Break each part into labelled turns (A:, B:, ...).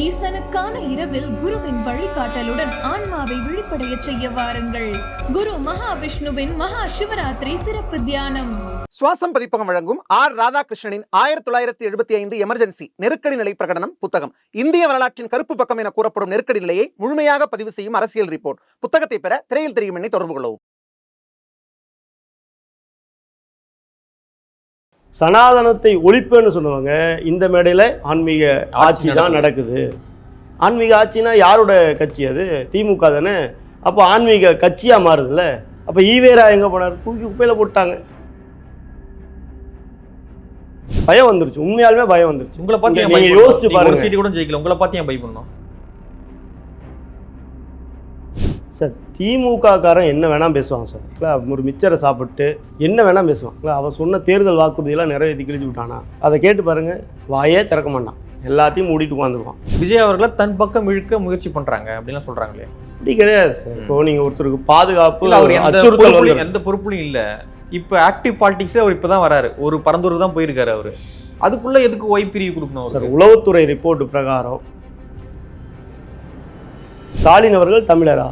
A: ஈசனுக்கான இரவில் குருவின் வழிகாட்டலுடன் ஆன்மாவை விழிப்படைய செய்ய வாருங்கள். குரு மகாவிஷ்ணுவின் மகா சிவராத்திரி சிறப்பு தியானம்.
B: சுவாசம் பதிப்பகம் வழங்கும் ஆர் ராதாகிருஷ்ணனின் ஆயிரத்தி தொள்ளாயிரத்தி எழுபத்தி ஐந்து எமர்ஜென்சி நெருக்கடி நிலை பிரகடனம் புத்தகம். இந்திய வரலாற்றின் கருப்பு பக்கம் என கூறப்படும் நெருக்கடி நிலையை முழுமையாக பதிவு செய்யும் அரசியல் ரிப்போர்ட். புத்தகத்தை பெற திரையில் தெரியும் என்னை தொடர்பு கொள்ளவும்.
C: சனாதனத்தை ஒழிப்புன்னு சொன்னவங்க இந்த மேடையில் ஆன்மீக ஆட்சி தான் நடக்குது. ஆன்மீக ஆட்சினா யாரோட கட்சி அது? திமுக தானே? அப்போ ஆன்மீக கட்சியாக மாறுதுல்ல. அப்போ ஈவேரா எங்கே போனார்? தூக்கி குப்பையில் போட்டாங்க. பயம் வந்துருச்சு. உண்மையாலுமே பயம் வந்துருச்சு.
D: உங்களை பார்த்து?
C: யோசிச்சு பாருங்க.
D: சீட்டு கூட ஜெயிக்கல. உங்களை பார்த்து ஏன் பயப்படணும்?
C: சார் திமுக காரன் என்ன வேணால் பேசுவான் சார். இல்ல, ஒரு மிச்சரை சாப்பிட்டு என்ன வேணால் பேசுவான். இல்லை அவன் சொன்ன தேர்தல் வாக்குறுதியெல்லாம் நிறைவேற்றி கிழிச்சு விட்டானா? அதை கேட்டு பாருங்க வாயே திறக்க மாட்டான். எல்லாத்தையும் மூடிட்டு உட்காந்துருவான்
D: விஜய் அவர்களை தன் பக்கம் இழுக்க முயற்சி பண்றாங்க அப்படிலாம் சொல்றாங்களே.
C: அப்படி கிடையாது சார். இப்போ நீங்கள் ஒருத்தருக்கு பாதுகாப்பு
D: அவர்
C: அச்சுறுத்தல்
D: எந்த பொறுப்புலையும் இல்ல. இப்ப ஆக்டிவ் பாலிடிக்ஸ்ல அவர் இப்பதான் வராரு. ஒரு பரந்தூர் தான் போயிருக்காரு அவரு. அதுக்குள்ள எதுக்கு ஒய் பிரிவு கொடுக்கணும்
C: சார் உளவுத்துறை ரிப்போர்ட் பிரகாரம் ஸ்டாலின் அவர்கள் தமிழரா?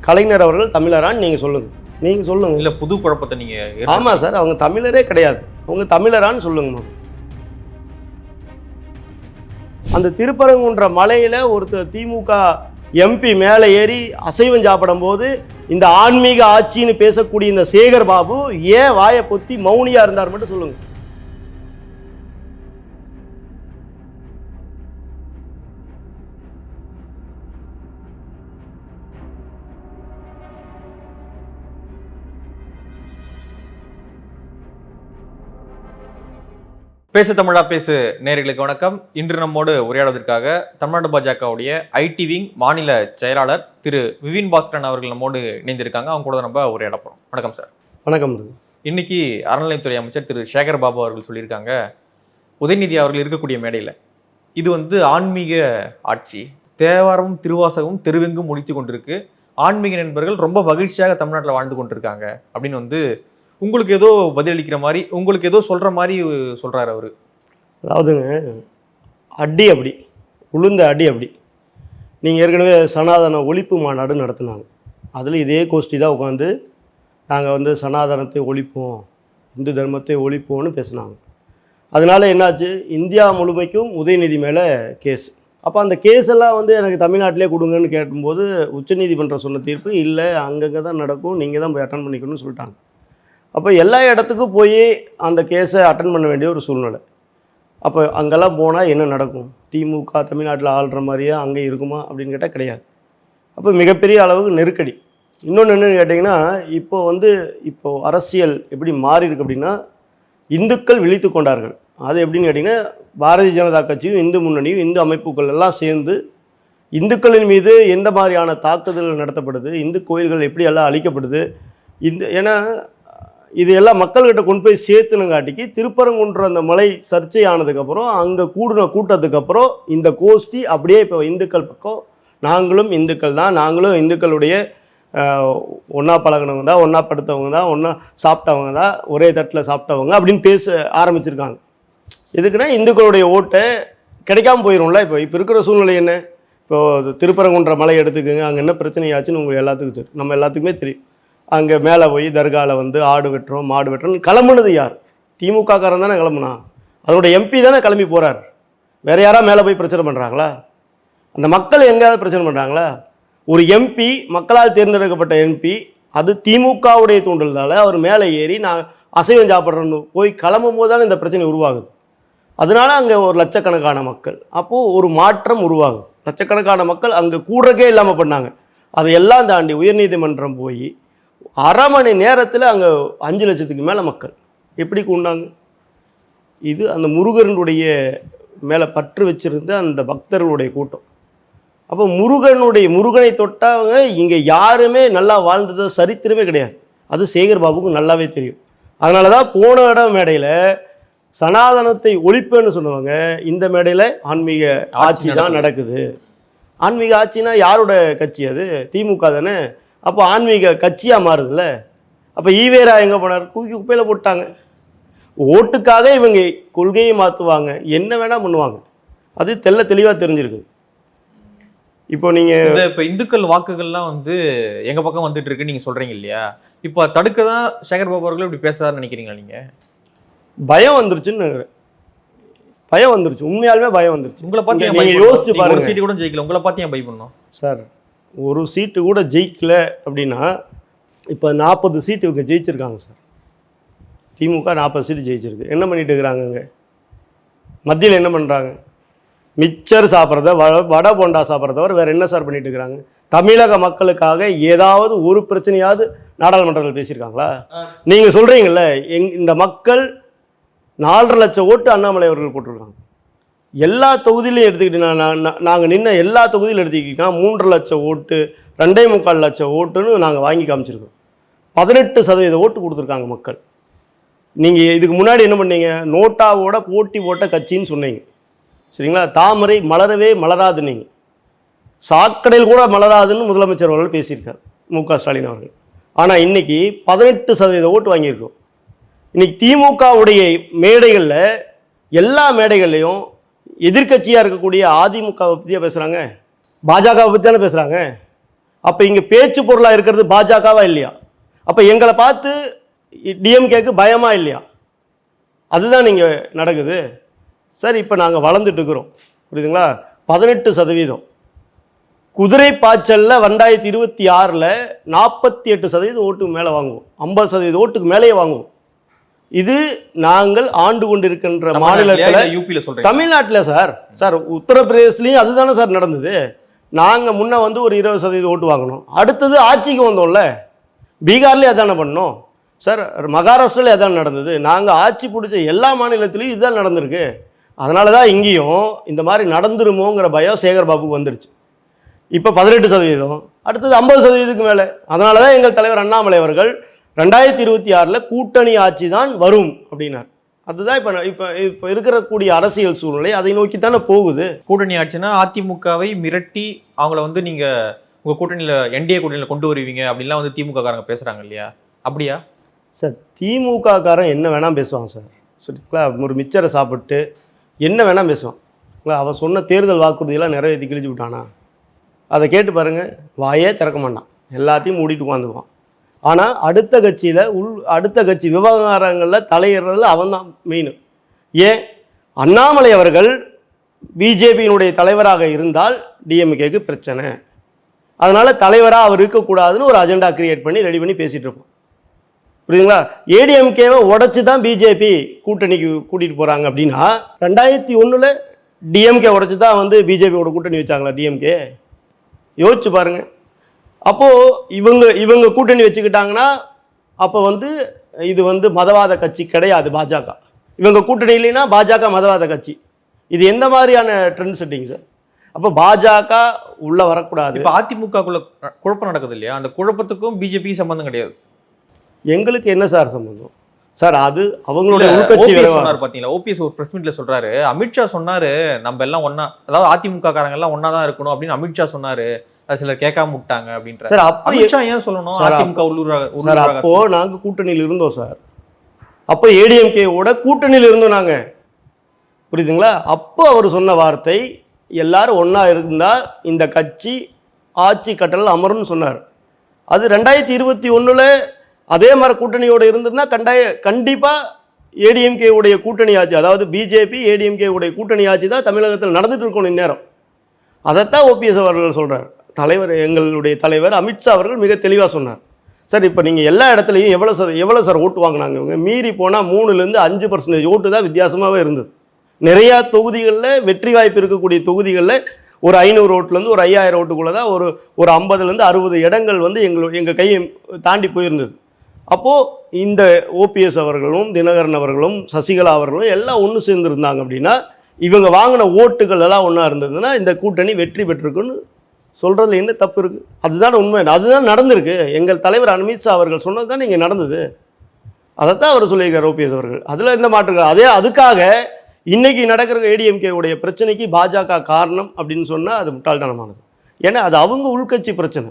C: கலைஞர் அவர்கள் தமிழரான்னு நீங்கள் சொல்லுங்க. நீங்கள் சொல்லுங்க.
D: இல்ல புது குழப்பத்தை நீங்க ஏற்படுத்தி-
C: ஆமாம் சார் அவங்க தமிழரே கிடையாது. அவங்க தமிழரான்னு சொல்லுங்க. அந்த திருப்பரங்குன்ற மலையில் ஒருத்தர் திமுக எம்பி மேலே ஏறி அசைவம் சாப்பிடும் போது இந்த ஆன்மீக ஆட்சின்னு பேசக்கூடிய இந்த சேகர் பாபு ஏன் வாயை பொத்தி மௌனியா இருந்தார் மட்டும் சொல்லுங்க.
D: பேசு தமிழா பேசு நேயர்களுக்கு வணக்கம். இன்று நம்மோடு உரையாடுவதற்காக தமிழ்நாடு பாஜகவுடைய ஐடி விங் மாநில செயலாளர் திரு விபின் பாஸ்கரன் அவர்கள் நம்மோடு இணைந்திருக்காங்க. அவங்க கூட நம்ம உரையாட போறோம். வணக்கம் சார்.
C: வணக்கம்
D: இன்னைக்கு அறநிலைத்துறை அமைச்சர் திரு சேகர் பாபு அவர்கள் சொல்லியிருக்காங்க. உதயநிதி அவர்கள் இருக்கக்கூடிய மேடையில் இது வந்து ஆன்மீக ஆட்சி. தேவாரமும் திருவாசகமும் தெருவெங்கும் முடித்து கொண்டிருக்கு. ஆன்மீக நண்பர்கள் ரொம்ப மகிழ்ச்சியாக தமிழ்நாட்டில் வாழ்ந்து கொண்டிருக்காங்க அப்படின்னு வந்து உங்களுக்கு ஏதோ பதிலளிக்கிற மாதிரி உங்களுக்கு ஏதோ சொல்கிற மாதிரி சொல்கிறாரு அவர்.
C: அதாவதுங்க அடி அப்படி உளுந்த அடி அப்படி. நீங்கள் ஏற்கனவே சனாதன ஒழிப்பு மாநாடு நடத்தினாங்க. அதில் இதே கோஷ்டி தான் உட்காந்து நாங்கள் வந்து சனாதனத்தை ஒழிப்போம் இந்து தர்மத்தை ஒழிப்போம்னு பேசினாங்க. அதனால என்னாச்சு? இந்தியா முழுமைக்கும் உதயநிதி மேலே கேஸ். அப்போ அந்த கேஸ் எல்லாம் வந்து எனக்கு தமிழ்நாட்டிலே கொடுங்கன்னு கேட்டும்போது உச்சநீதிமன்றம் சொன்ன தீர்ப்பு இல்லை அங்கங்கே தான் நடக்கும் நீங்கள் தான் போய் அட்டன் பண்ணிக்கணும்னு சொல்லிட்டாங்க. அப்போ எல்லா இடத்துக்கும் போய் அந்த கேஸை அட்டன் பண்ண வேண்டிய ஒரு சூழ்நிலை. அப்போ அங்கெல்லாம் போனால் என்ன நடக்கும்? திமுக தமிழ்நாட்டில் ஆள்ற மாதிரியே அங்கே இருக்குமா அப்படின்னு கேட்டால் கிடையாது. அப்போ மிகப்பெரிய அளவுக்கு நெருக்கடி. இன்னொன்று என்னென்னு கேட்டிங்கன்னா இப்போ வந்து இப்போது அரசியல் எப்படி மாறி இருக்கு அப்படின்னா இந்துக்கள் விழித்து கொண்டார்கள். அது எப்படின்னு கேட்டிங்கன்னா பாரதிய ஜனதா கட்சியும் இந்து முன்னணியும் இந்து அமைப்புகள் எல்லாம் சேர்ந்து இந்துக்களின் மீது எந்த மாதிரியான தாக்குதல் நடத்தப்படுது? இந்து கோயில்கள் எப்படி எல்லாம் அழிக்கப்படுது? இந்த ஏன்னா இது எல்லாம் மக்கள்கிட்ட கொண்டு போய் சேர்த்துனங்காட்டிக்கு திருப்பரங்குன்ற அந்த மலை சர்ச்சை ஆனதுக்கப்புறம் அங்கே கூடின கூட்டத்துக்கப்புறம் இந்த கோஷ்டி அப்படியே இப்போ இந்துக்கள் பக்கம் நாங்களும் இந்துக்கள் தான் நாங்களும் இந்துக்களுடைய ஒன்றா பழகினவங்க தான் ஒன்றா படுத்தவங்க தான் ஒன்றா சாப்பிட்டவங்க தான் ஒரே தட்டில் சாப்பிட்டவங்க அப்படின்னு பேச ஆரம்பிச்சிருக்காங்க. எதுக்குன்னா இந்துக்களுடைய ஓட்டை கிடைக்காம போயிடும்ல இப்போ இப்போ இருக்கிற சூழ்நிலை என்ன? இப்போது திருப்பரங்குன்ற மலை எடுத்துக்கோங்க அங்கே என்ன பிரச்சனையாச்சுன்னு உங்களுக்கு எல்லாத்துக்கும் தெரியும். நம்ம எல்லாத்துக்குமே தெரியும். அங்கே மேலே போய் தர்காவில் வந்து ஆடு வெட்டுறோம் மாடு வெட்டுறோம் கிளம்புனது யார்? திமுக காரன் தானே கிளம்புனா? அதோட எம்பி தானே கிளம்பி போகிறார் வேறு யாராக மேலே போய் பிரச்சனை பண்ணுறாங்களா அந்த மக்கள் எங்கேயாவது பிரச்சனை பண்ணுறாங்களா ஒரு எம்பி மக்களால் தேர்ந்தெடுக்கப்பட்ட எம்பி அது திமுகவுடைய தூண்டல்தால அவர் மேலே ஏறி நான் அசைவம் சாப்பிட்றேன்னு போய் கிளம்பும் போது தானே இந்த பிரச்சனை உருவாகுது. அதனால அங்கே ஒரு லட்சக்கணக்கான மக்கள். அப்போது ஒரு மாற்றம் உருவாகுது. லட்சக்கணக்கான மக்கள் அங்கே கூடுறக்கே இல்லாமல் பண்ணாங்க. அதையெல்லாம் தாண்டி உயர்நீதிமன்றம் போய் அரை மணி நேரத்தில் அங்கே அஞ்சு லட்சத்துக்கு மேலே மக்கள். எப்படி கூண்டாங்க? இது அந்த முருகனுடைய மேலே பற்று வச்சிருந்த அந்த பக்தர்களுடைய கூட்டம். அப்போ முருகனுடைய முருகனை தொட்டவங்க இங்கே யாருமே நல்லா வாழ்ந்தது சரித்திரமே கிடையாது. அது சேகர் பாபுக்கு நல்லாவே தெரியும். அதனால தான் போன இடம் மேடையில் சனாதனத்தை ஒழிப்புன்னு சொன்னவங்க இந்த மேடையில் ஆன்மீக ஆட்சி தான் நடக்குது. ஆன்மீக ஆட்சினா யாரோட கட்சி அது? திமுக தானே? அப்போ ஆன்மீக கட்சியாக மாறுதுல்ல? அப்போ ஈவேரா எங்கே போனார்? தூக்கி குப்பையில் போட்டாங்க ஓட்டுக்காக இவங்க கொள்கையை மாற்றுவாங்க என்ன வேணால் பண்ணுவாங்க. அது தெள்ள தெளிவாக தெரிஞ்சிருக்குது. இப்போ நீங்கள்
D: இந்த இப்ப இந்துக்கள் வாக்குகள்லாம் வந்து எங்க பக்கம் வந்துட்டு இருக்கு நீங்க சொல்றீங்க இல்லையா? இப்ப தடுக்க தான் சேகர் பாபு அவர்கள் இப்படி பேசுறாருன்னு நினைக்கிறீங்களா நீங்க?
C: பயம் வந்துருச்சுன்னு. பயம் வந்துருச்சு. உண்மையாலுமே பயம் வந்துருச்சு.
D: உங்களை பார்த்து?
C: யோசிச்சு பாருங்க.
D: சீட்டு கூட ஜெயிக்கல. உங்களை பார்த்து ஏன் பயப்படணும்
C: சார் ஒரு சீட்டு கூட ஜெயிக்கல அப்படின்னா இப்போ நாற்பது சீட்டு இவங்க ஜெயிச்சிருக்காங்க சார். திமுக நாற்பது சீட்டு ஜெயிச்சிருக்கு. என்ன பண்ணிட்டு இருக்கிறாங்கங்க மத்தியில் என்ன பண்ணுறாங்க மிச்சர் சாப்பிட்றத வ வடை போண்டா சாப்பிட்றத தவிர வேறு என்ன சார் பண்ணிட்டு இருக்கிறாங்க? தமிழக மக்களுக்காக ஏதாவது ஒரு பிரச்சனையாவது நாடாளுமன்றத்தில் பேசியிருக்காங்களா? நீங்கள் சொல்கிறீங்கல்ல எங் இந்த மக்கள் நாலரை லட்சம் ஓட்டு அண்ணாமலை அவர்கள் போட்டிருக்காங்க. எல்லா தொகுதியிலையும் எடுத்துக்கிட்டீங்கன்னா நாங்கள் நின்ன எல்லா தொகுதியிலும் எடுத்துக்கிட்டிங்கன்னா மூன்று லட்சம் ஓட்டு ரெண்டே முக்கால் லட்சம் ஓட்டுன்னு நாங்கள் வாங்கி காமிச்சிருக்கோம். பதினெட்டு சதவீத ஓட்டு கொடுத்துருக்காங்க மக்கள். நீங்கள் இதுக்கு முன்னாடி என்ன பண்ணீங்க? நோட்டாவோட போட்டி போட்ட கட்சின்னு சொன்னீங்க. சரிங்களா? தாமரை மலரவே மலராது நீங்கள் சாக்கடையில் கூட மலராதுன்னு முதலமைச்சர் அவர்கள் பேசியிருக்கார் மு க ஸ்டாலின் அவர்கள். ஆனால் இன்னைக்கு பதினெட்டு சதவீத ஓட்டு வாங்கியிருக்கோம். இன்றைக்கி திமுகவுடைய மேடைகளில் எல்லா மேடைகள்லையும் எதிர்க்கட்சியாக இருக்கக்கூடிய அதிமுகவை பற்றியா பேசுகிறாங்க பாஜகவை பற்றி தானே பேசுகிறாங்க அப்போ இங்கே பேச்சு பொருளாக இருக்கிறது பாஜகவா இல்லையா? அப்போ எங்களை பார்த்து டிஎம்கேக்கு பயமா இல்லையா? அதுதான் நீங்கள் நடக்குது. சார் இப்போ நாங்கள் வளர்ந்துட்டு இருக்கிறோம். புரியுதுங்களா? பதினெட்டு சதவீதம். குதிரை பாய்ச்சலில் ரெண்டாயிரத்தி இருபத்தி ஆறில் நாற்பத்தி எட்டு சதவீதம் ஓட்டுக்கு மேலே வாங்குவோம். ஐம்பது சதவீதம் ஓட்டுக்கு மேலேயே வாங்குவோம். இது நாங்கள் ஆண்டு கொண்டிருக்கின்ற மாநிலத்தில்
D: யூபியில
C: தமிழ்நாட்டில் சார். சார் உத்தரப்பிரதேசலையும் அதுதானே சார் நடந்தது. நாங்கள் முன்ன வந்து ஒரு இருபது சதவீதம் ஓட்டு வாங்கினோம். அடுத்தது ஆட்சிக்கு வந்தோம்ல. பீகார்லேயும் அதானே பண்ணோம். சார் மகாராஷ்டிராவில் அதான் நடந்தது. நாங்கள் ஆட்சி பிடிச்ச எல்லா மாநிலத்திலையும் இதுதான் நடந்திருக்கு. அதனால தான் இங்கேயும் இந்த மாதிரி நடந்துருமோங்கிற பயம் சேகர் பாபுக்கு வந்துருச்சு. இப்போ பதினெட்டு சதவீதம் அடுத்தது ஐம்பது சதவீதத்துக்கு மேலே. அதனால தான் எங்கள் தலைவர் அண்ணாமலை அவர்கள் ரெண்டாயிரத்தி இருபத்தி ஆறில் கூட்டணி ஆட்சி தான் வரும் அப்படின்னார். அதுதான் இப்போ இப்போ இப்போ இருக்கக்கூடிய அரசியல் சூழ்நிலை அதை நோக்கி தானே போகுது.
D: கூட்டணி ஆச்சுன்னா அதிமுகவை மிரட்டி அவங்கள வந்து நீங்க உங்க கூட்டணியில என்டிஏ கூட்டணியில கொண்டு வருவீங்க அப்படின்லாம் வந்து திமுக காரங்க பேசுறாங்க இல்லையா? அப்படியா?
C: சார் திமுக காரன் என்ன வேணால் பேசுவான் சார். சரிங்களா? ஒரு மிச்சரை சாப்பிட்டு என்ன வேணால் பேசுவான். அவன் சொன்ன தேர்தல் வாக்குறுதியெல்லாம் நிறைவேற்றி கிழிச்சு விட்டானா? அதை கேட்டு பாருங்க வாயே திறக்க மாட்டான். எல்லாத்தையும் மூடிட்டு உட்காந்துக்குவான். ஆனால் அடுத்த கட்சியில் உள் அடுத்த கட்சி விவகாரங்களில் தலையிடுறதுல அவன் தான் மெயின் ஏன்? அண்ணாமலை அவர்கள் பிஜேபியினுடைய தலைவராக இருந்தால் டிஎம்கேக்கு பிரச்சனை. அதனால் தலைவராக அவர் இருக்கக்கூடாதுன்னு ஒரு அஜெண்டா கிரியேட் பண்ணி ரெடி பண்ணி பேசிகிட்டு இருப்போம். புரியுதுங்களா? ஏடிஎம்கேவை உடச்சி தான் பிஜேபி கூட்டணிக்கு கூட்டிகிட்டு போகிறாங்க அப்படின்னா ரெண்டாயிரத்தி ஒன்றில் டிஎம்கே உடச்சி தான் வந்து பிஜேபியோட கூட்டணி வச்சாங்களா டிஎம்கே? யோசிச்சு பாருங்கள் அப்போது இவங்க இவங்க கூட்டணி வச்சுக்கிட்டாங்கன்னா அப்போ வந்து இது வந்து மதவாத கட்சி கிடையாது பாஜக. இவங்க கூட்டணி இல்லைன்னா பாஜக மதவாத கட்சி. இது எந்த மாதிரியான ட்ரெண்ட் செட்டிங் சார் அப்போ பாஜக உள்ளே வரக்கூடாது.
D: இப்ப அதிமுகக்குள்ள குழப்பம் நடக்குது இல்லையா அந்த குழப்பத்துக்கும் பிஜேபி சம்பந்தம் கிடையாது.
C: எங்களுக்கு என்ன சார் சம்பந்தம்? சார் அது அவங்களுடைய உள்கட்சி.
D: சொன்னாரு பாத்தீங்களா? ஓபிஎஸ் ஒரு பிரஸ் மீட்ல சொல்றாரு. அமித்ஷா சொன்னாரு நம்ம எல்லாம் ஒண்ணா அதாவது அதிமுக காரங்க எல்லாம் ஒண்ணா தான் இருக்கணும் அப்படின்னு அமித்ஷா சொன்னாரு. சிலர் கேட்காம விட்டாங்க அப்படின்ற.
C: சார் அப்போ
D: ஏன் சொல்லணும் அதிமுக உள்ளூர்
C: சார் அப்போ நாங்க கூட்டணியில் இருந்தோம் சார். அப்போ ஏடிஎம்கேவோட கூட்டணியில் இருந்தோம் நாங்க. புரியுதுங்களா? அப்போ அவர் சொன்ன வார்த்தை எல்லாரும் ஒண்ணா இருந்தால் இந்த கட்சி ஆட்சி கட்டல் அமரும்னு சொன்னார். அது ரெண்டாயிரத்தி இருபத்தி ஒண்ணுல அதே மாதிரி கூட்டணியோட இருந்திருந்தா கண்டாய கண்டிப்பா ஏடிஎம்கே உடைய கூட்டணி ஆட்சி அதாவது பிஜேபி ஏடிஎம்கே உடைய கூட்டணி ஆட்சி தான் தமிழகத்தில் நடந்துட்டு இருக்கணும் இந்நேரம். அதைத்தான் ஓபிஎஸ் அவர்கள் சொல்றார். தலைவர் எங்களுடைய தலைவர் அமித்ஷா அவர்கள் மிக தெளிவாக சொன்னார். சார் இப்போ நீங்கள் எல்லா இடத்துலையும் எவ்வளோ சார் எவ்வளோ சார் ஓட்டு வாங்கினாங்க இவங்க? மீறி போனால் மூணுலேருந்து அஞ்சு பர்சன்டேஜ் ஓட்டு தான் வித்தியாசமாகவே இருந்தது. நிறையா தொகுதிகளில் வெற்றி வாய்ப்பு இருக்கக்கூடிய தொகுதிகளில் ஒரு ஐநூறு ஓட்டுலேருந்து ஒரு ஐயாயிரம் ஓட்டுக்குள்ளே தான் ஒரு ஒரு ஐம்பதுலேருந்து அறுபது இடங்கள் வந்து எங்களு எங்கள் கையை தாண்டி போயிருந்தது. அப்போது இந்த ஓபிஎஸ் அவர்களும் தினகரன் அவர்களும் சசிகலா அவர்களும் எல்லாம் ஒன்று சேர்ந்துருந்தாங்க அப்படின்னா இவங்க வாங்கின ஓட்டுகள் எல்லாம் ஒன்றா இருந்ததுன்னா இந்த கூட்டணி வெற்றி பெற்றிருக்குன்னு சொல்கிறதுல என்ன தப்பு இருக்குது அதுதான் உண்மை. அதுதான் நடந்திருக்கு. எங்கள் தலைவர் அமித்ஷா அவர்கள் சொன்னது தான் இங்கே நடந்தது. அதைத்தான் அவர் சொல்லியிருக்கார் ஓபிஎஸ் அவர்கள். அதில் எந்த மாற்று அதே அதுக்காக இன்றைக்கி நடக்கிற ஏடிஎம்கே உடைய பிரச்சனைக்கு பாஜக காரணம் அப்படின்னு சொன்னால் அது முட்டாள்தனமானது. ஏன்னா அது அவங்க உள்கட்சி பிரச்சனை.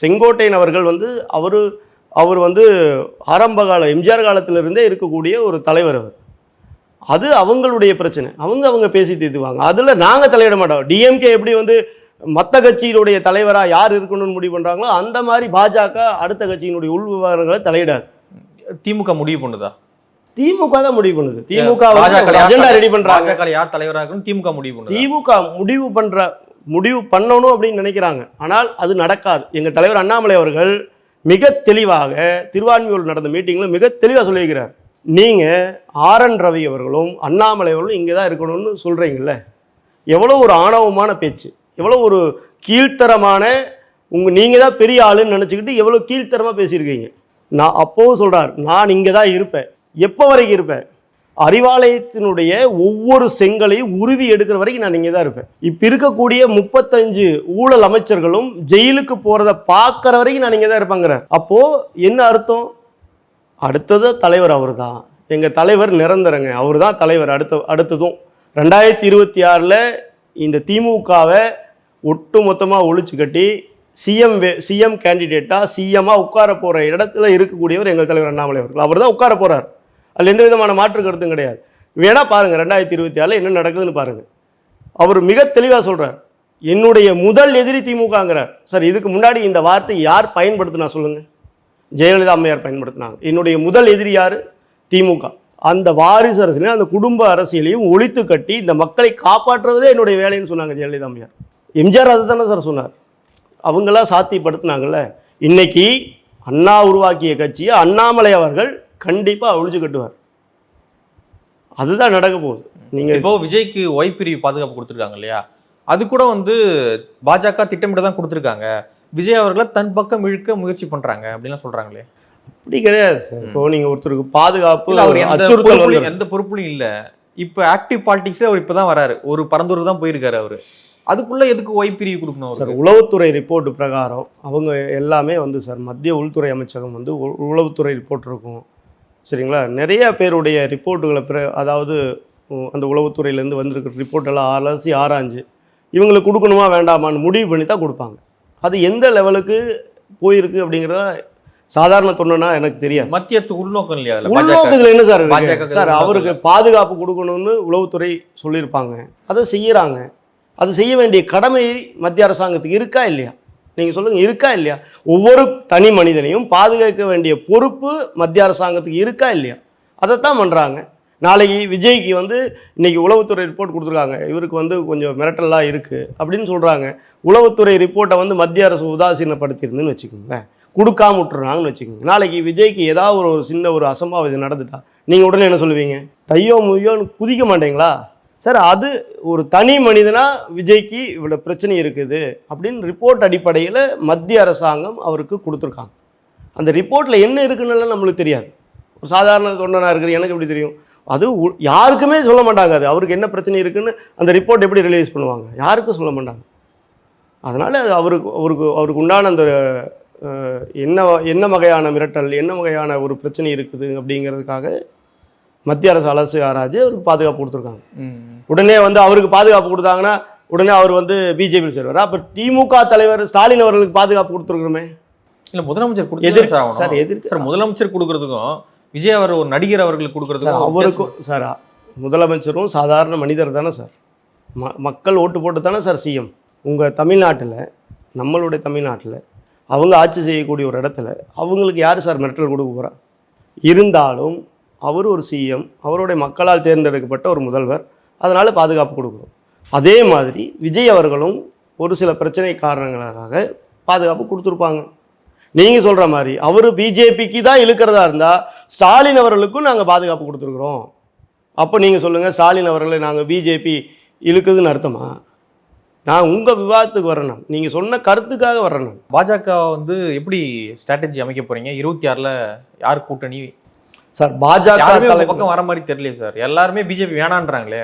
C: செங்கோட்டையன் அவர்கள் வந்து அவர் அவர் வந்து ஆரம்ப கால எம்ஜிஆர் காலத்திலிருந்தே இருக்கக்கூடிய ஒரு தலைவர் அவர். அது அவங்களுடைய பிரச்சனை. அவங்க அவங்க பேசி தீர்த்துவாங்க அதில் நாங்கள் தலையிட மாட்டோம். டிஎம்கே எப்படி வந்து மற்ற கட்சியினுடைய தலைவராக யார் இருக்கணும்னு முடிவு பண்ணுறாங்களோ அந்த மாதிரி பாஜக அடுத்த கட்சியினுடைய உள் விவகாரங்களை தலையிடாது.
D: திமுக முடிவு பண்ணுதா?
C: திமுக தான் முடிவு பண்ணுது. திமுக அஜெண்டா ரெடி பண்றாங்க.
D: யார் தலைவராக திமுக முடிவு பண்ணுதா?
C: திமுக முடிவு பண்ற முடிவு பண்ணணும் அப்படின்னு நினைக்கிறாங்க. ஆனால் அது நடக்காது. எங்க தலைவர் அண்ணாமலை அவர்கள் மிக தெளிவாக திருவான்மியூர் நடந்த மீட்டிங்ல மிக தெளிவாக சொல்லியிருக்கிறார். நீங்க ஆர் என் ரவி அவர்களும் அண்ணாமலை அவர்களும் இங்கே தான் இருக்கணும்னு சொல்றீங்கல்ல. எவ்வளோ ஒரு ஆணவமான பேச்சு. எவ்வளோ ஒரு கீழ்த்தரமான உங்கள் நீங்கள் தான் பெரிய ஆளுன்னு நினச்சிக்கிட்டு எவ்வளோ கீழ்த்தரமாக பேசியிருக்கீங்க. நான் அப்போவும் சொல்கிறார் நான் இங்கே தான் இருப்பேன். எப்போ வரைக்கும் இருப்பேன்? அறிவாலயத்தினுடைய ஒவ்வொரு செங்கலையும் உருவி எடுக்கிற வரைக்கும் நான் இங்கே தான் இருப்பேன். இப்போ இருக்கக்கூடிய முப்பத்தஞ்சு ஊழல் அமைச்சர்களும் ஜெயிலுக்கு போகிறத பார்க்குற வரைக்கும் நான் இங்கே தான் இருப்பேங்கிறார். அப்போது என்ன அர்த்தம்? அடுத்தது தலைவர் அவர் தான் எங்கள் தலைவர் நிரந்தரங்க. அவர் தான் தலைவர் அடுத்த அடுத்ததும். ரெண்டாயிரத்தி இருபத்தி ஆறில் இந்த திமுகவை ஒட்டு மொத்தமாக ஒழிச்சு கட்டி சிஎம் வே சிஎம் கேண்டிடேட்டாக சிஎம்மாக உட்கார போகிற இடத்துல இருக்கக்கூடியவர் எங்கள் தலைவர் அண்ணாமலை அவர்கள். அவர் தான் உட்கார போகிறார் அதில் எந்த விதமான மாற்று கருத்தும் கிடையாது. வேணால் பாருங்கள் ரெண்டாயிரத்தி இருபத்தி ஆறில் என்ன நடக்குதுன்னு பாருங்கள் அவர் மிக தெளிவாக சொல்கிறார் என்னுடைய முதல் எதிரி திமுகங்கிறார். சார் இதுக்கு முன்னாடி இந்த வார்த்தை யார் பயன்படுத்தினா சொல்லுங்கள் ஜெயலலிதா அம்மையார் பயன்படுத்தினாங்க. என்னுடைய முதல் எதிரி யார்? திமுக. அந்த வாரிசு அரசியலையும் அந்த குடும்ப அரசியலையும் ஒழித்து கட்டி இந்த மக்களை காப்பாற்றுவதே என்னுடைய வேலைன்னு சொன்னாங்க ஜெயலலிதா அம்மையார். எம்ஜிஆர் அதை தானே சார் சொன்னார். அவங்களாம் சாத்தியப்படுத்தினாங்கல்ல. இன்னைக்கு அண்ணா உருவாக்கிய கட்சியை அண்ணாமலை அவர்கள் கண்டிப்பாக ஒழிச்சு கட்டுவார். அதுதான் நடக்க போகுது. நீங்கள்
D: இப்போ விஜய்க்கு ஒய் பிரிவு பாதுகாப்பு கொடுத்துருக்காங்க இல்லையா? அது கூட வந்து பாஜக திட்டமிட்டு தான் கொடுத்துருக்காங்க. விஜய் அவர்களை தன் பக்கம் இழுக்க முயற்சி பண்றாங்க அப்படின்லாம் சொல்றாங்களே.
C: அப்படி கிடையாது சார். இப்போ நீங்கள் ஒருத்தருக்கு பாதுகாப்பு
D: அவர் எந்த
C: அச்சுறுத்தல்
D: பொறுப்புலையும்
C: வந்து
D: எந்த பொறுப்புலையும் இல்ல. இப்ப ஆக்டிவ் பாலிடிக்ஸே அவர் இப்பதான் வராரு. ஒரு பரந்தூர் தான் போயிருக்காரு அவரு. அதுக்குள்ள எதுக்கு ஒய் பிரிவு கொடுக்கணும்
C: சார் உளவுத்துறை ரிப்போர்ட் பிரகாரம் அவங்க எல்லாமே வந்து சார் மத்திய உள்துறை அமைச்சகம் வந்து உ- உளவுத்துறை ரிப்போர்ட் இருக்கும். சரிங்களா? நிறைய பேருடைய ரிப்போர்ட்டுகளை பிற அதாவது அந்த உளவுத்துறையிலேருந்து வந்திருக்கிற ரிப்போர்ட் எல்லாம் அலசி ஆராய்ஞ்சு இவங்களுக்கு கொடுக்கணுமா வேண்டாமான்னு முடிவு பண்ணி தான் கொடுப்பாங்க. அது எந்த லெவலுக்கு போயிருக்கு அப்படிங்கிறத சாதாரண தொண்டனா எனக்கு தெரியாது.
D: மத்திய அரசு உள்நோக்கம் இல்லையா
C: இதுல என்ன சார் சார் அவருக்கு பாதுகாப்பு கொடுக்கணும்னு உளவுத்துறை சொல்லியிருப்பாங்க. அதை செய்யறாங்க. அது செய்ய வேண்டிய கடமை மத்திய அரசாங்கத்துக்கு இருக்கா இல்லையா? நீங்கள் சொல்லுங்கள் இருக்கா இல்லையா? ஒவ்வொரு தனி மனிதனையும் பாதுகாக்க வேண்டிய பொறுப்பு மத்திய அரசாங்கத்துக்கு இருக்கா இல்லையா? அதைத்தான் பண்ணுறாங்க நாளைக்கு விஜய்க்கு வந்து இன்னைக்கு உளவுத்துறை ரிப்போர்ட் கொடுத்துருக்காங்க. இவருக்கு வந்து கொஞ்சம் மிரட்டலாக இருக்குது அப்படின்னு சொல்கிறாங்க உளவுத்துறை ரிப்போர்ட்டை வந்து மத்திய அரசு உதாசீனப்படுத்தியிருந்துன்னு வச்சுக்கோங்களேன். கொடுக்காம விட்டுறாங்கன்னு வச்சுக்கோங்க. நாளைக்கு விஜய்க்கு ஏதாவது ஒரு ஒரு சின்ன ஒரு அசம்பாவிதம் நடந்துட்டா நீங்கள் உடனே என்ன சொல்லுவீங்க? தையோ முய்யோன்னு குதிக்க மாட்டேங்களா? சார் அது ஒரு தனி மனிதனா விஜய்க்கு இவ்வளோ பிரச்சனை இருக்குது அப்படின்னு ரிப்போர்ட் அடிப்படையில் மத்திய அரசாங்கம் அவருக்கு கொடுத்துருக்காங்க. அந்த ரிப்போர்ட்டில் என்ன இருக்குன்னு நம்மளுக்கு தெரியாது. ஒரு சாதாரண தொண்டனாக இருக்கிற எனக்கு எப்படி தெரியும்? அது உ- யாருக்குமே சொல்ல மாட்டாங்க. அது அவருக்கு என்ன பிரச்சனை இருக்குன்னு அந்த ரிப்போர்ட் எப்படி ரிலீஸ் பண்ணுவாங்க? யாருக்கும் சொல்ல மாட்டாங்க. அதனால் அது அவருக்கு அவருக்கு அவருக்கு உண்டான அந்த என்ன என்ன வகையான மிரட்டல் என்ன வகையான ஒரு பிரச்சனை இருக்குது அப்படிங்கிறதுக்காக மத்திய அரசு அலசு ஆராய்ச்சி அவருக்கு பாதுகாப்பு கொடுத்துருக்காங்க. உடனே வந்து அவருக்கு பாதுகாப்பு கொடுத்தாங்கன்னா உடனே அவர் வந்து பிஜேபியில் சேருவார். அப்போ திமுக தலைவர் ஸ்டாலின் அவர்களுக்கு பாதுகாப்பு கொடுத்துருக்குறோமே
D: இல்ல முதலமைச்சர் கொடுத்து சார்.
C: சார் எதிர்க்கு
D: சார் முதலமைச்சர் கொடுக்கறதுக்கும் விஜய் அவர் ஒரு நடிகர் அவர்களுக்கு கொடுக்கறதுக்கும்
C: அவருக்கும் சார் முதலமைச்சரும் சாதாரண மனிதர் தானே சார். ம மக்கள் ஓட்டு போட்டு தானே சார் சிஎம் உங்கள் தமிழ்நாட்டில் நம்மளுடைய தமிழ்நாட்டில் அவங்க ஆட்சி செய்யக்கூடிய ஒரு இடத்துல அவங்களுக்கு யார் சார் மிரட்டல் கொடுக்க போகிறா இருந்தாலும் அவர் ஒரு சிஎம் அவருடைய மக்களால் தேர்ந்தெடுக்கப்பட்ட ஒரு முதல்வர். அதனால் பாதுகாப்பு கொடுக்குறோம் அதே மாதிரி விஜய் அவர்களும் ஒரு சில பிரச்சனை காரணங்களாக பாதுகாப்பு கொடுத்துருப்பாங்க. நீங்கள் சொல்கிற மாதிரி அவர் பிஜேபிக்கு தான் இழுக்கிறதா இருந்தால் ஸ்டாலின் அவர்களுக்கும் நாங்கள் பாதுகாப்பு கொடுத்துருக்குறோம். அப்போ நீங்கள் சொல்லுங்கள் ஸ்டாலின் அவர்களை நாங்கள் பிஜேபி இழுக்குதுன்னு அர்த்தமா? நான் உங்கள் விவாதத்துக்கு வரணும். நீங்கள் சொன்ன கருத்துக்காக வரணும்.
D: பாஜக வந்து எப்படி ஸ்ட்ராட்டஜி அமைக்க போகிறீங்க இருபத்தி ஆறில் யார் கூட்டணி
C: சார் பாஜக
D: பக்கம் வர மாதிரி தெரியலையே சார். எல்லாருமே பிஜேபி வேணான்றாங்களே.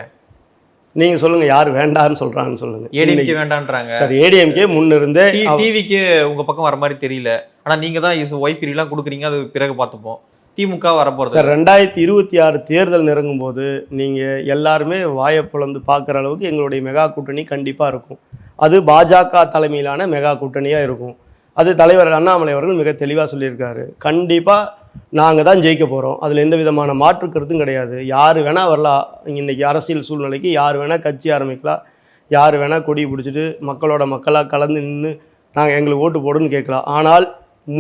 C: நீங்கள் சொல்லுங்கள் யார் வேண்டான்னு சொல்கிறான்னு சொல்லுங்கள்
D: ஏடிஎம்கே வேண்டான்றாங்க.
C: சார் ஏடிஎம்கே முன்னிருந்தே
D: டிவிக்கு உங்க பக்கம் வர மாதிரி தெரியல. ஆனா நீங்க தான் ஒய் பிரிவுலாம் கொடுக்குறீங்க அது பிறகு பார்த்துப்போம். திமுக வர போறது
C: சார் ரெண்டாயிரத்தி இருபத்தி ஆறு தேர்தல் நெருங்கும் போது நீங்கள் எல்லாருமே வாயை பிளந்து பார்க்குற அளவுக்கு எங்களுடைய மெகா கூட்டணி கண்டிப்பாக இருக்கும். அது பாஜக தலைமையிலான மெகா கூட்டணியாக இருக்கும். அது தலைவர் அண்ணாமலை அவர்கள் மிக தெளிவாக சொல்லியிருக்காரு. கண்டிப்பாக நாங்கள் தான் ஜெயிக்க போகிறோம் அதில் எந்த விதமான மாற்று கருத்தும் கிடையாது. யார் வேணால் வரலாம் இன்னைக்கு அரசியல் சூழ்நிலைக்கு யார் வேணால் கட்சி ஆரம்பிக்கலாம் யார் வேணால் கொடி பிடிச்சிட்டு மக்களோட மக்களாக கலந்து நின்று நாங்கள் எங்களுக்கு ஓட்டு போடுன்னு கேட்கலாம். ஆனால்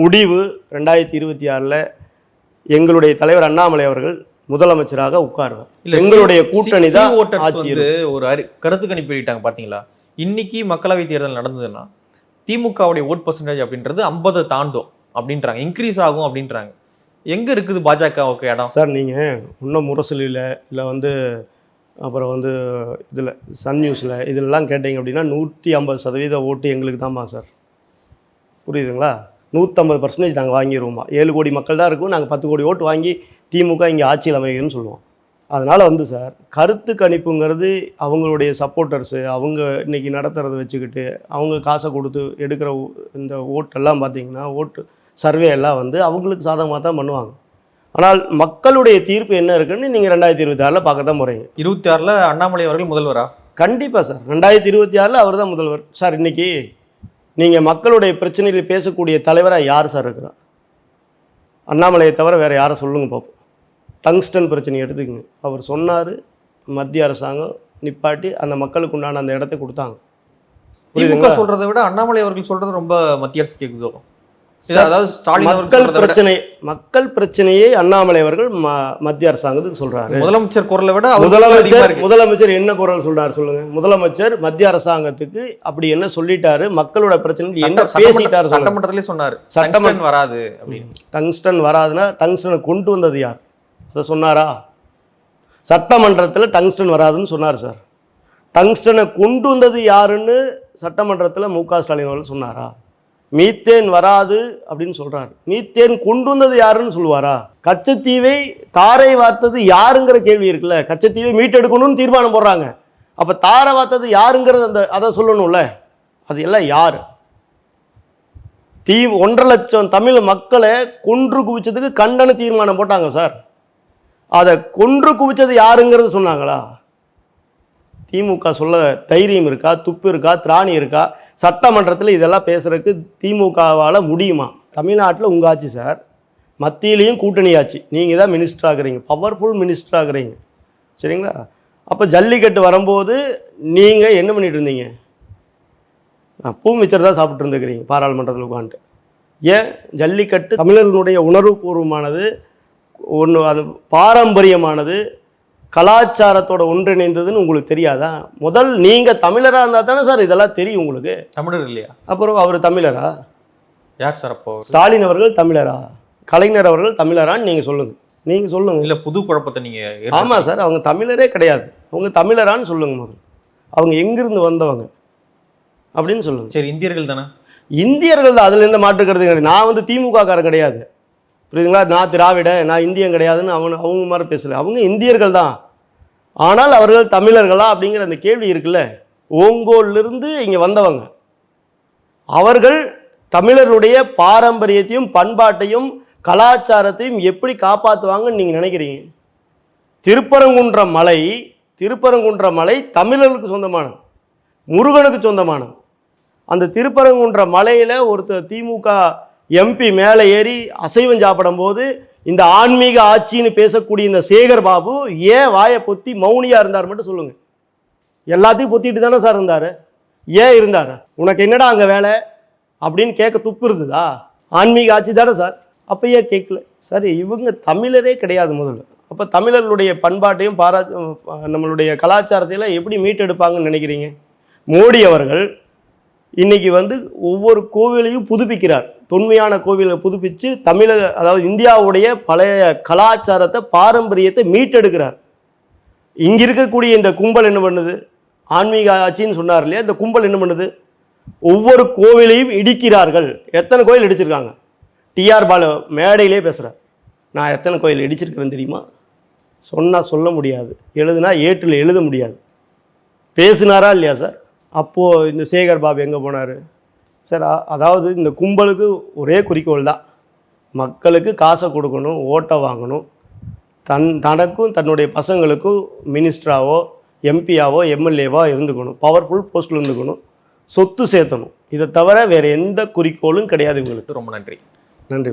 C: முடிவு ரெண்டாயிரத்தி இருபத்தி ஆறில் எங்களுடைய தலைவர் அண்ணாமலை அவர்கள் முதலமைச்சராக உட்காருவார். எங்களுடைய கூட்டணி தான்
D: வந்து ஒரு அறி கருத்து கணிப்பு வெளியிட்டாங்க பாத்தீங்களா? இன்னைக்கு மக்களவை தேர்தல் நடந்ததுன்னா திமுகவுடைய ஓட் பர்சன்டேஜ் அப்படின்றது ஐம்பதை தாண்டும் அப்படின்றாங்க. இன்க்ரீஸ் ஆகும் அப்படின்றாங்க. எங்கே இருக்குது பாஜகவுக்கு இடம்?
C: சார் நீங்கள் இன்னும் முரசொலியில் இல்லை வந்து அப்புறம் வந்து இதில் சன் நியூஸில் இதெல்லாம் கேட்டீங்க அப்படின்னா நூற்றி ஐம்பது சதவீத ஓட்டு எங்களுக்கு தான்மா சார். புரியுதுங்களா? நூற்றம்பது பர்சன்டேஜ் நாங்கள் வாங்கிடுவோமா ஏழு கோடி மக்கள் தான் இருக்கும். நாங்கள் பத்து கோடி ஓட்டு வாங்கி திமுக இங்கே ஆட்சியில் அமைக்கணும்னு சொல்லுவோம். அதனால் வந்து சார் கருத்து கணிப்புங்கிறது அவங்களுடைய சப்போர்ட்டர்ஸு அவங்க இன்னைக்கு நடத்துறத வச்சுக்கிட்டு அவங்க காசை கொடுத்து எடுக்கிற ஓ- இந்த ஓட்டெல்லாம் பார்த்தீங்கன்னா ஓட்டு சர்வே எல்லாம் வந்து அவங்களுக்கு சாதகமாக தான் பண்ணுவாங்க. ஆனால் மக்களுடைய தீர்ப்பு என்ன இருக்குன்னு நீங்கள் ரெண்டாயிரத்தி இருபத்தி ஆறில் பார்க்க தான் போகிறீங்க
D: இருபத்தி ஆறுல அண்ணாமலை அவர்கள் முதல்வரா?
C: கண்டிப்பாக சார். ரெண்டாயிரத்தி இருபத்தி ஆறில் அவர் தான் முதல்வர். சார் இன்னைக்கு நீங்கள் மக்களுடைய பிரச்சனைகள் பேசக்கூடிய தலைவராக யார் சார் இருக்கிறா அண்ணாமலையை தவிர வேறு யாரை சொல்லுங்க பார்ப்போம் டங்ஸ்டன் பிரச்சனையை எடுத்துக்கங்க. அவர் சொன்னார் மத்திய அரசாங்கம் நிப்பாட்டி அந்த மக்களுக்கு உண்டான அந்த இடத்த கொடுத்தாங்க.
D: திமுக சொல்றதை விட அண்ணாமலை அவர்கள் சொல்றது ரொம்ப மத்திய அரசு
C: சார்,
D: அதாவது
C: மக்கள் பிரச்சனை மக்கள் பிரச்சனையை அண்ணாமலை அவர்கள் மத்திய அரசாங்கத்துக்கு சொல்றாரு.
D: முதலமைச்சர் குரலை விட
C: முதலமைச்சர் முதலமைச்சர் என்ன குரல் சொல்றாரு சொல்லுங்க. முதலமைச்சர் மத்திய அரசாங்கத்துக்கு அப்படி என்ன சொல்லிட்டாரு மக்களோட பிரச்சனைக்கு என்ன
D: சட்ட-
C: பேசிட்டாரு
D: சட்டமன்றத்திலே சொன்னாரு. சட்டமன்றம் வராது
C: டங்ஸ்டன் வராதுன்னா டங்ஸ்டனை கொண்டு வந்தது யார்? அதை சொன்னாரா? சட்டமன்றத்தில் டங்ஸ்டன் வராதுன்னு சொன்னார் சார். டங்ஸ்டனை கொண்டு வந்தது யாருன்னு சட்டமன்றத்தில் மு க ஸ்டாலின் அவர்கள் சொன்னாரா? மீத்தேன் வராது அப்படின்னு சொல்கிறார் மீத்தேன் கொண்டு வந்தது யாருன்னு சொல்லுவாரா? கச்சத்தீவை தாரை வார்த்தது யாருங்கிற கேள்வி இருக்குல்ல. கச்சத்தீவை மீட்டெடுக்கணும்னு தீர்மானம் போடுறாங்க. அப்போ தாரை வார்த்தது யாருங்கிறது அந்த அதை சொல்லணும்ல. அது எல்லாம் யார்? தீ ஒன்றரை லட்சம் தமிழ் மக்களை கொன்று குவிச்சதுக்கு கண்டன தீர்மானம் போட்டாங்க சார். அதை கொன்று குவிச்சது யாருங்கிறது சொன்னாங்களா? திமுக சொல்ல தைரியம் இருக்கா? துப்பு இருக்கா? திராணி இருக்கா? சட்டமன்றத்தில் இதெல்லாம் பேசுறதுக்கு திமுகவால் முடியுமா? தமிழ்நாட்டில் உங்கள் ஆட்சி சார். மத்தியிலையும் கூட்டணி ஆச்சு. நீங்கள் தான் மினிஸ்டராகிறீங்க பவர்ஃபுல் மினிஸ்டராகிறீங்க சரிங்களா? அப்போ ஜல்லிக்கட்டு வரும்போது நீங்கள் என்ன பண்ணிட்டு இருந்தீங்க? பூமிச்சர் பூ மிச்சர் தான் சாப்பிட்டு இருந்துக்கிறீங்க பாராளுமன்றத்தில் உட்காந்துட்டு ஏன்? ஜல்லிக்கட்டு தமிழர்களுடைய உணர்வுபூர்வமானது ஒன்று அது பாரம்பரியமானது கலாச்சாரத்தோட ஒன்றிணைந்ததுன்னு உங்களுக்கு தெரியாதா? முதல் நீங்கள் தமிழராக இருந்தால் தானே சார் இதெல்லாம் தெரியும் உங்களுக்கு.
D: தமிழர் இல்லையா?
C: அப்புறம் அவர் தமிழரா?
D: யார் சார் அப்போ?
C: ஸ்டாலின் அவர்கள் தமிழரா? கலைஞர் அவர்கள் தமிழரான்னு நீங்கள் சொல்லுங்கள் நீங்கள் சொல்லுங்கள்
D: இல்ல புது குழப்பத்தை நீங்க ஏற்படுத்தி-
C: ஆமாம் சார் அவங்க தமிழரே கிடையாது. அவங்க தமிழரான்னு சொல்லுங்க முதல் அவங்க எங்கிருந்து வந்தவங்க? அப்படின்னு சொல்லுங்க.
D: சரி இந்தியர்கள் தானே?
C: இந்தியர்கள் தான் அதில் எந்த மாற்று கருத்து கிடையாது. நான் வந்து திமுக காரன் கிடையாது. புரியுதுங்களா? நான் திராவிட நான் இந்தியன் கிடையாதுன்னு அவங்க அவங்க மாதிரி பேசலை. அவங்க இந்தியர்கள் தான். ஆனால் அவர்கள் தமிழர்களா அப்படிங்கிற அந்த கேள்வி இருக்குல்ல? ஓங்கோலிருந்து இங்கே வந்தவங்க. அவர்கள் தமிழருடைய பாரம்பரியத்தையும் பண்பாட்டையும் கலாச்சாரத்தையும் எப்படி காப்பாற்றுவாங்கன்னு நீங்கள் நினைக்கிறீங்க? திருப்பரங்குன்ற மலை திருப்பரங்குன்ற மலை தமிழர்களுக்கு சொந்தமானது. முருகனுக்கு சொந்தமானது. அந்த திருப்பரங்குன்ற மலையில் ஒருத்தர் திமுக எம்பி மேலே ஏறி அசைவம் சாப்பிடும்போது இந்த ஆன்மீக ஆட்சின்னு பேசக்கூடிய இந்த சேகர் பாபு ஏன் வாயை பொத்தி மௌனியாக இருந்தார் மட்டும் சொல்லுங்கள் எல்லாத்தையும் பொத்திட்டு தானே சார் இருந்தார். ஏன் இருந்தார்? உனக்கு என்னடா அங்கே வேலை? அப்படின்னு கேட்க துப்பு இருந்ததா? ஆன்மீக ஆட்சி தானே சார். அப்போ ஏன் கேட்கல? சார் இவங்க தமிழரே கிடையாது முதல்ல. அப்போ தமிழர்களுடைய பண்பாட்டையும் பாரா நம்மளுடைய கலாச்சாரத்தையெல்லாம் எப்படி மீட்டெடுப்பாங்கன்னு நினைக்கிறீங்க? மோடி அவர்கள் இன்றைக்கி வந்து ஒவ்வொரு கோவிலையும் புதுப்பிக்கிறார். தொன்மையான கோவிலை புதுப்பித்து தமிழக அதாவது இந்தியாவுடைய பழைய கலாச்சாரத்தை பாரம்பரியத்தை மீட்டெடுக்கிறார். இங்கே இருக்கக்கூடிய இந்த கும்பல் என்ன பண்ணுது? ஆன்மீக ஆட்சின்னு சொன்னார் இல்லையா? இந்த கும்பல் என்ன பண்ணுது? ஒவ்வொரு கோவிலையும் இடிக்கிறார்கள். எத்தனை கோயில் இடிச்சிருக்காங்க? டிஆர் பால மேடையிலே பேசுகிறார் நான் எத்தனை கோயில் இடிச்சிருக்கிறேன் தெரியுமா? சொன்னால் சொல்ல முடியாது. எழுதுனா ஏட்டில் எழுத முடியாது. பேசினாரா இல்லையா சார்? அப்போது இந்த சேகர் பாபு எங்கே போனார்? சார் அதாவது இந்த கும்பலுக்கு ஒரே குறிக்கோள் தான். மக்களுக்கு காசை கொடுக்கணும் ஓட்டை வாங்கணும். தன் தனக்கும் தன்னுடைய பசங்களுக்கும் மினிஸ்டராவோ எம்பியாவோ எம்எல்ஏவோ இருந்துக்கணும். பவர்ஃபுல் போஸ்ட்டில் இருந்துக்கணும். சொத்து சேர்த்தணும். இதை தவிர வேறு எந்த குறிக்கோளும் கிடையாது இவங்களுக்கு.
D: ரொம்ப நன்றி.
C: நன்றி